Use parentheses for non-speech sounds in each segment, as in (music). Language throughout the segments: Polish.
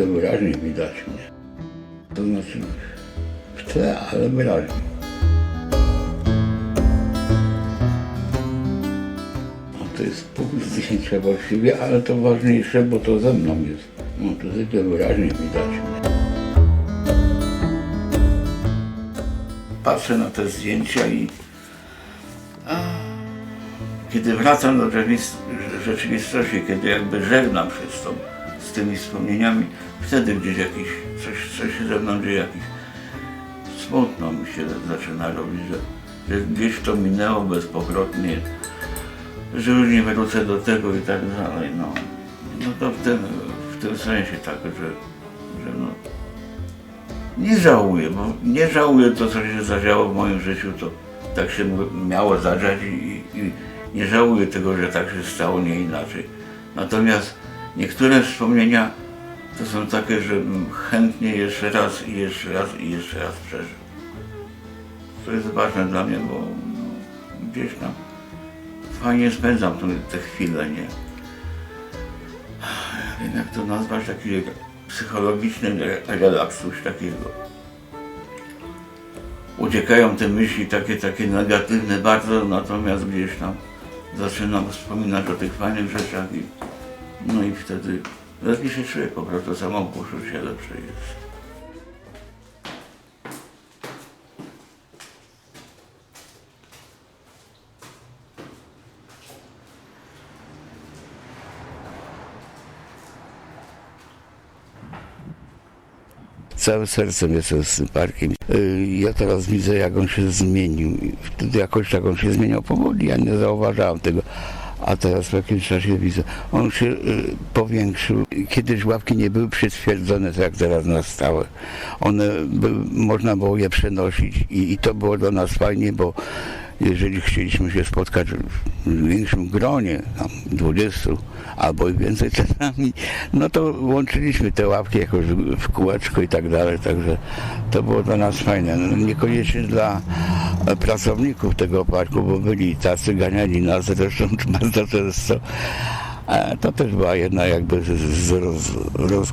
Takie wyraźnie widać mnie. To znaczy w tle, ale wyraźnie. A to jest punkt zdjęcia właściwie, ale to ważniejsze, bo to ze mną jest. No to takie wyraźnie widać mnie. Patrzę na te zdjęcia i kiedy wracam do rzeczywist- rzeczywistości, kiedy jakby żegnam się z, tą, z tymi wspomnieniami, wtedy gdzieś jakiś, coś, coś się ze mną dzieje, jakiś smutno mi się zaczyna robić, że, że gdzieś to minęło bezpowrotnie, że już nie wrócę do tego i tak dalej, no. No to w tym, w tym sensie tak, że, że no, nie żałuję, bo nie żałuję to, co się zadziało w moim życiu, to tak się miało zadziać i, i nie żałuję tego, że tak się stało, nie inaczej. Natomiast niektóre wspomnienia to są takie, że chętnie jeszcze raz i jeszcze raz i jeszcze raz przeżył. To jest ważne dla mnie, bo gdzieś tam fajnie spędzam te, chwile, nie? Wiem jak to nazwać, taki psychologiczny re- relaks, coś takiego. Uciekają te myśli takie, takie negatywne bardzo, natomiast gdzieś tam zaczynam wspominać o tych fajnych rzeczach i no i wtedy lepiej się czuję, po prostu samo poczucie lepsze jest. Całym sercem jestem z tym parkiem. Y, Ja teraz widzę, jak on się zmienił. Wtedy jakoś tak on się zmieniał powoli, ja nie zauważałem tego. A teraz w jakimś czasie widzę, on się y, powiększył. Kiedyś ławki nie były przytwierdzone, tak jak teraz na stałe. One, by, można było je przenosić i, i to było dla nas fajnie, bo jeżeli chcieliśmy się spotkać w większym gronie, tam 20 albo i więcej (laughs) czasami, no to łączyliśmy te ławki jakoś w kółeczko i tak dalej, także to było dla nas fajne. No, niekoniecznie dla pracowników tego parku, bo byli tacy, ganiali nas zresztą (laughs) bardzo często. To też była jedna jakby z, z roz.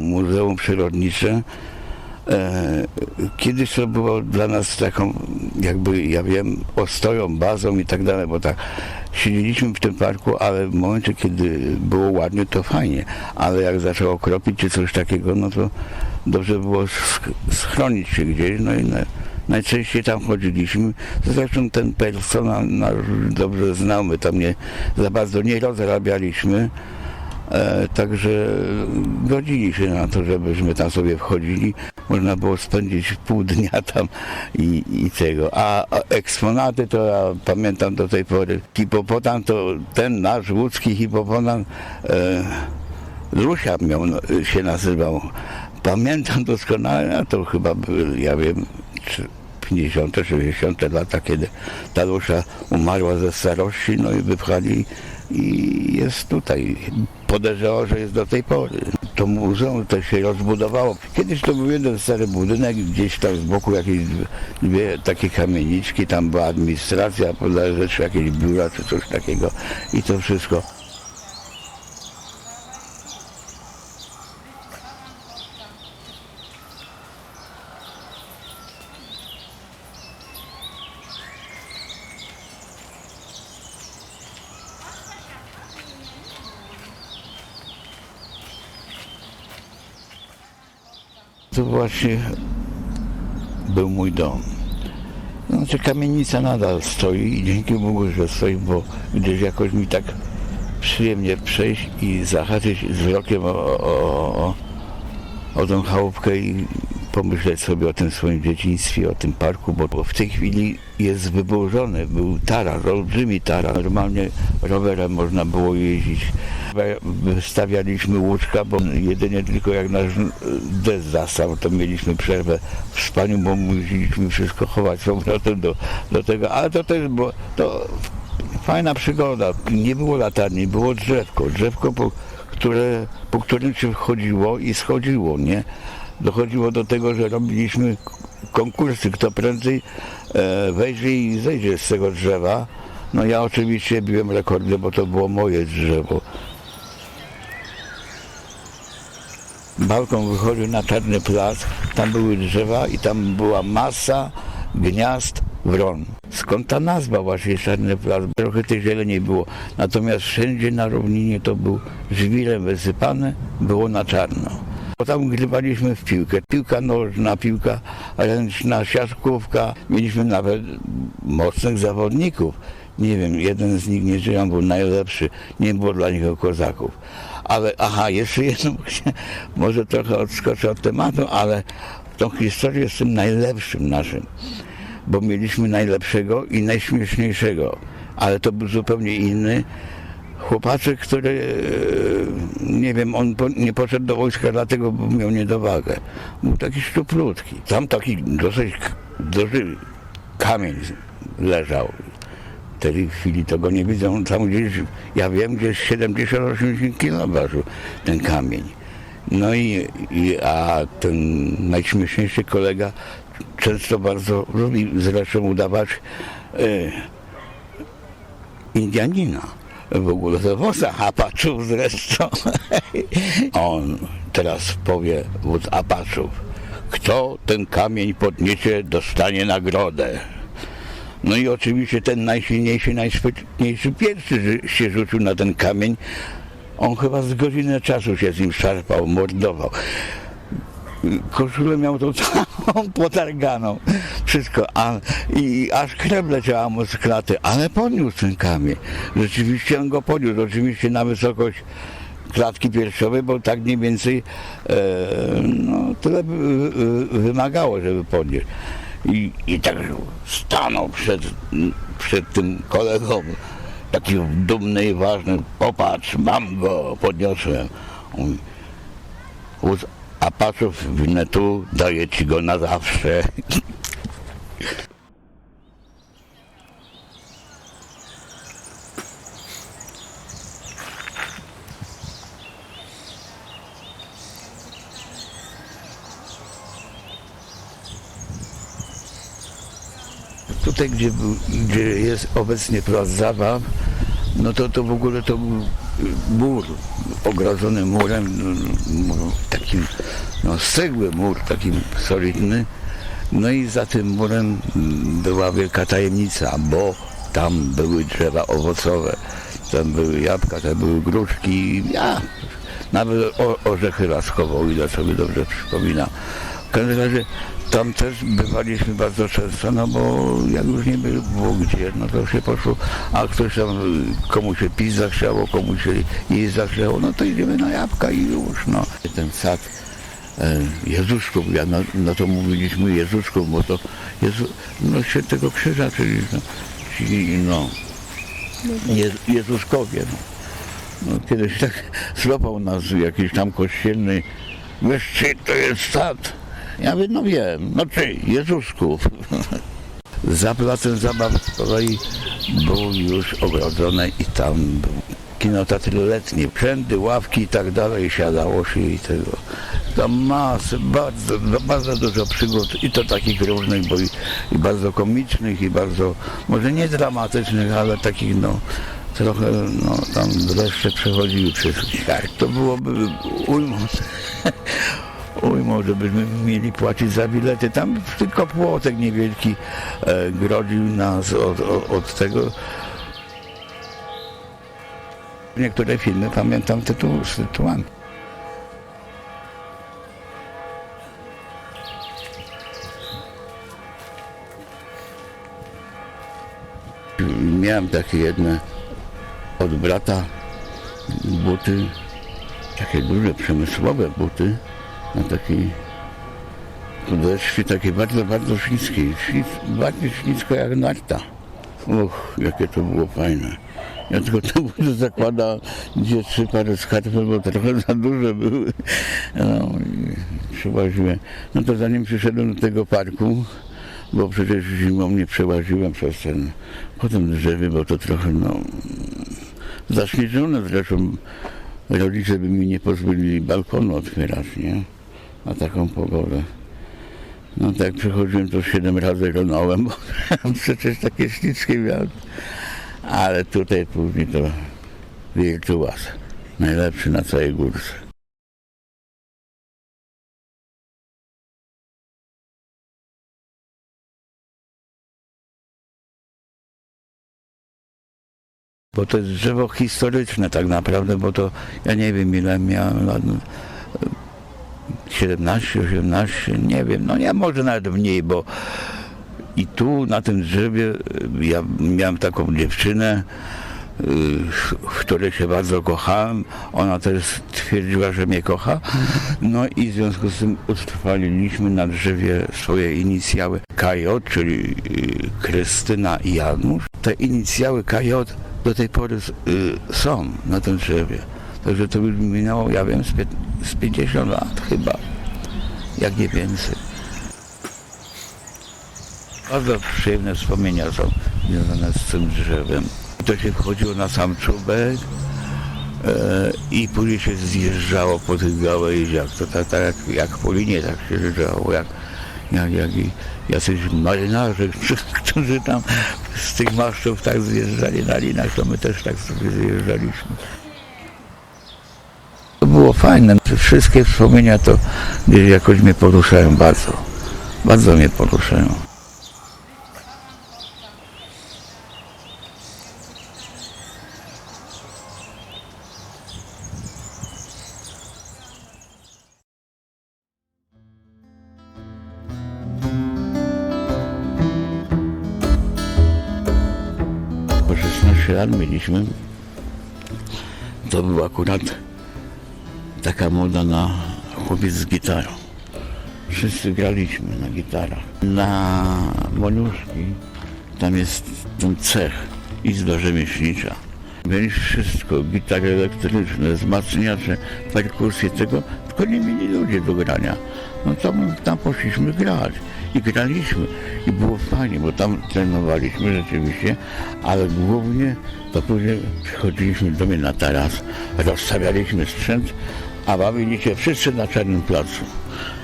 Muzeum Przyrodnicze. E, kiedyś to było dla nas taką, jakby, ja wiem, ostoją, bazą i tak dalej, bo tak siedzieliśmy w tym parku, ale w momencie, kiedy było ładnie, to fajnie, ale jak zaczęło kropić czy coś takiego, no to dobrze było sch- schronić się gdzieś, no i na, najczęściej tam chodziliśmy. Zresztą ten personel dobrze znał, my tam nie, za bardzo nie rozrabialiśmy. E, także godzili się na to, żebyśmy tam sobie wchodzili. Można było spędzić pół dnia tam i, i tego. A, eksponaty to ja pamiętam do tej pory. Hipopotam to ten nasz łódzki hipopotam e, Lusia miał, się nazywał. Pamiętam doskonale, a to chyba były, ja wiem, czy 50, 60 lata, kiedy ta Lusia umarła ze starości, no i wypchali i jest tutaj. Podejrzewał, że jest do tej pory. To muzeum to się rozbudowało. Kiedyś to był jeden stary budynek, gdzieś tam z boku jakieś dwie, takie kamieniczki, tam była administracja, podejrzewam, czy jakieś biura, czy coś takiego i to wszystko. To właśnie był mój dom. Znaczy kamienica nadal stoi i dzięki Bogu, że stoi, bo gdzieś jakoś mi tak przyjemnie przejść i zahaczyć wzrokiem o, o, o, o tą chałupkę i pomyśleć sobie o tym swoim dzieciństwie, o tym parku, bo, w tej chwili jest wyburzony, był taras, olbrzymi taras. Normalnie rowerem można było jeździć. Wystawialiśmy łóżka, bo jedynie tylko jak nasz deszcz zastał, to mieliśmy przerwę w spaniu, bo musieliśmy wszystko chować z powrotem do, do tego, ale to też było, to fajna przygoda. Nie było latarni, było drzewko, drzewko, po, które, po którym się wchodziło i schodziło, nie? Dochodziło do tego, że robiliśmy konkursy, kto prędzej e, wejdzie i zejdzie z tego drzewa. No ja oczywiście biłem rekordy, bo to było moje drzewo. Balkon wychodził na czarny plac, tam były drzewa i tam była masa gniazd wron. Skąd ta nazwa właśnie czarny plac? Trochę tej zieleni było. Natomiast wszędzie na równinie to był żwirem wysypane, było na czarno. Bo tam grywaliśmy w piłkę. Piłka nożna, piłka ręczna, siatkówka. Mieliśmy nawet mocnych zawodników. Nie wiem, jeden z nich nie żyje, on był najlepszy. Nie było dla niego kozaków. Ale aha, jeszcze jedno, może trochę odskoczę od tematu, ale tą historię z tym najlepszym naszym, bo mieliśmy najlepszego i najśmieszniejszego, ale to był zupełnie inny chłopaczek, który, e, nie wiem, on nie poszedł do wojska dlatego, bo miał niedowagę. Był taki szczuplutki. Tam taki dosyć duży kamień leżał. W tej chwili to go nie widzę, on tam gdzieś, ja wiem, gdzieś 70-80 kilo ważył ten kamień. No i, i a ten najśmieszniejszy kolega często bardzo lubi zresztą udawać e, Indianina. W ogóle to woza Apaczów zresztą. (laughs) On teraz powie wódz Apaczów. Kto ten kamień podniesie, dostanie nagrodę. No i oczywiście ten najsilniejszy, najsprytniejszy pierwszy się rzucił na ten kamień. On chyba z godzinę czasu się z nim szarpał, mordował. Koszulę miał tą całą (laughs) potarganą. Wszystko. A, I aż krew leciała mu z klaty. Ale podniósł ten kamień. Rzeczywiście on go podniósł. Oczywiście na wysokość klatki piersiowej, bo tak mniej więcej e, no, tyle wymagało, żeby podnieść. I, I tak stanął przed, przed tym kolegą, taki dumny i ważny. Popatrz, mam go, podniosłem. On mówi, Wóz Apaczów wnetu daje ci go na zawsze. Tutaj, gdzie, gdzie jest obecnie plac zabaw, no to, to w ogóle to mur, ogrodzony murem, no, no, takim, no cegły mur, takim solidny. No i za tym murem była wielka tajemnica, bo tam były drzewa owocowe, tam były jabłka, tam były gruszki, ja, nawet orzechy laskowe, o ile sobie dobrze przypominam. W każdym razie tam też bywaliśmy bardzo często, no bo jak już nie było gdzie, no to się poszło, a ktoś tam, komu się pić zachciało, komu się jeść zachciało, no to idziemy na jabłka i już, no. Ten sad e, Jezuszków, ja no, no to mówiliśmy Jezuszków, bo to Jezu, no świętego krzyża, czyli no, ci, no Je, Jezuszkowie, no. no. Kiedyś tak (laughs) złapał nas jakiś tam kościelny, wiesz czy to jest sad? Ja mówię, no wiem, no czy, Jezuszków. (laughs) Za placem zabaw z kolei było już ogrodzone i tam był kinoteatr letni, przędy, ławki i tak dalej, siadało się i tego. Tam masę, bardzo, no, bardzo dużo przygód i to takich różnych, bo i, i bardzo komicznych i bardzo, może nie dramatycznych, ale takich no trochę, no tam wreszcie przechodziły przez świat. To byłoby (laughs) ujmą, ujmą, żebyśmy mieli płacić za bilety. Tam tylko płotek niewielki e, grodził nas od, od, od tego. Niektóre filmy pamiętam tytuł, z tytułami. Miałem takie jedne od brata buty, takie duże przemysłowe buty na takiej podeszwie, takie bardzo, bardzo śliskie, ślis, bardziej ślisko jak narta. Och, jakie to było fajne. Ja tylko (laughs) te buty zakładałem, gdzie trzy pary skarpet, bo trochę za duże były. No i przełaziłem. No to zanim przyszedłem do tego parku, bo przecież zimą nie przełaziłem przez ten, po tym drzewie, bo to trochę no, zaśnieżone zresztą rodzice by mi nie pozwolili balkonu otwierać, nie? Na taką pogodę. No tak przychodziłem, to siedem razy ronąłem, bo (laughs) przecież takie śliczki miałem. Ale tutaj później to wirtuaz. Najlepszy na całej górce. Bo to jest drzewo historyczne tak naprawdę, bo to ja nie wiem ile miałem lat. No, 17, 18, nie wiem, no nie, może nawet mniej, bo i tu na tym drzewie y, ja miałem taką dziewczynę, y, w której się bardzo kochałem. Ona też twierdziła, że mnie kocha. No i w związku z tym utrwaliliśmy na drzewie swoje inicjały KJ, czyli y, Krystyna i Janusz. Te inicjały KJ do tej pory y, są na tym drzewie. Także to już minęło, ja wiem, z, pię- z 50 lat chyba, jak nie więcej. Bardzo przyjemne wspomnienia są związane z tym drzewem. To się wchodziło na sam czubek e, i później się zjeżdżało po tych gałęziach. To tak, tak jak, jak po linie tak się zjeżdżało, jak, jak, jak i jacyś marynarze, (laughs) którzy tam z tych masztów tak zjeżdżali na linach, to my też tak sobie zjeżdżaliśmy. Było fajne. Wszystkie wspomnienia to jakoś mnie poruszają bardzo. Bardzo mnie poruszają. Po 16 lat mieliśmy. To był akurat taka moda na chłopiec z gitarą. Wszyscy graliśmy na gitarach. Na Moniuszki tam jest ten cech, izba rzemieślnicza. Mieliśmy wszystko, gitary elektryczne, wzmacniacze, perkusję, tego, tylko nie mieli ludzie do grania. No tam, tam poszliśmy grać i graliśmy i było fajnie, bo tam trenowaliśmy rzeczywiście, ale głównie to później przychodziliśmy do mnie na taras, rozstawialiśmy sprzęt, a bawili się wszyscy na Czarnym Placu.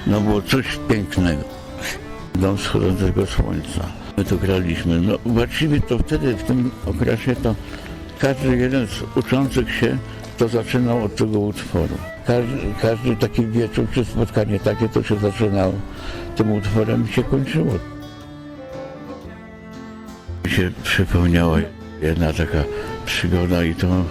No było coś pięknego. Dom wschodzącego słońca. My to graliśmy. No właściwie to wtedy, w tym okresie, to każdy jeden z uczących się to zaczynał od tego utworu. Każdy, każdy taki wieczór czy spotkanie takie to się zaczynało tym utworem i się kończyło. Mi się przypomniała jedna taka przygoda i to e,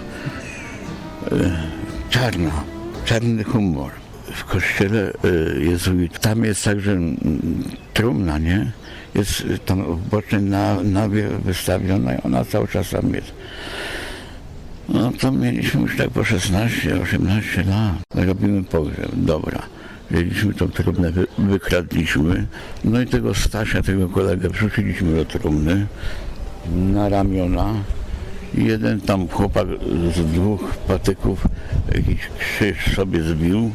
czarna, czarny humor. W kościele e, jezuit, tam jest także mm, trumna, nie? Jest e, tam w bocznej na, nawie wystawiona i ona cały czas tam jest. No to mieliśmy już tak po 16-18 lat. Robimy pogrzeb, dobra. Wzięliśmy tą trumnę, wy, wykradliśmy. No i tego Stasia, tego kolegę wrzuciliśmy do trumny na ramiona. Jeden tam chłopak z dwóch patyków jakiś krzyż sobie zbił.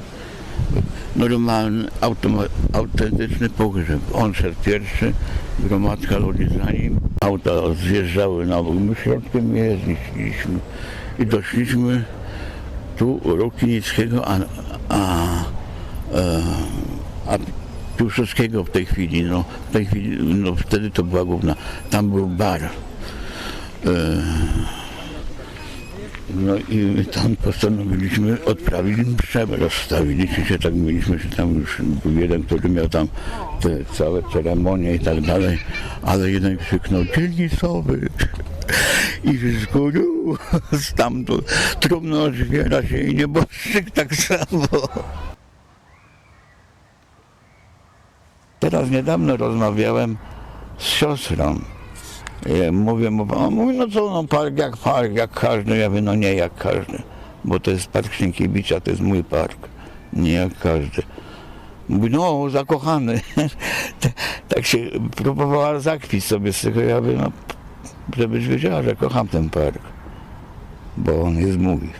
Normalny, autentyczny pogrzeb. On szedł pierwszy, gromadka ludzi za nim. Auta zjeżdżały na bok. My środkiem jeździliśmy. I doszliśmy tu Rukinickiego, a, a, e, a Piłsudskiego w tej chwili, no, w tej chwili, no wtedy to była główna, tam był bar. E, no i tam postanowiliśmy odprawić mszę, rozstawiliśmy się, tak mieliśmy się tam już, był jeden, który miał tam te całe ceremonie i tak dalej, ale jeden krzyknął, dzielnicowy i z góry (laughs) stamtąd trumno otwiera się i nieboszczyk tak samo. Teraz niedawno rozmawiałem z siostrą. Ja mówię, mu, on mówi, no co, no park jak park, jak każdy. Ja mówię, no nie jak każdy, bo to jest park Sienkiewicza, to jest mój park, nie jak każdy. Mówi, no zakochany. (laughs) tak się próbowała zakpić sobie z tego, ja mówię, no żebyś wiedziała, że kocham ten park, bo on jest mój.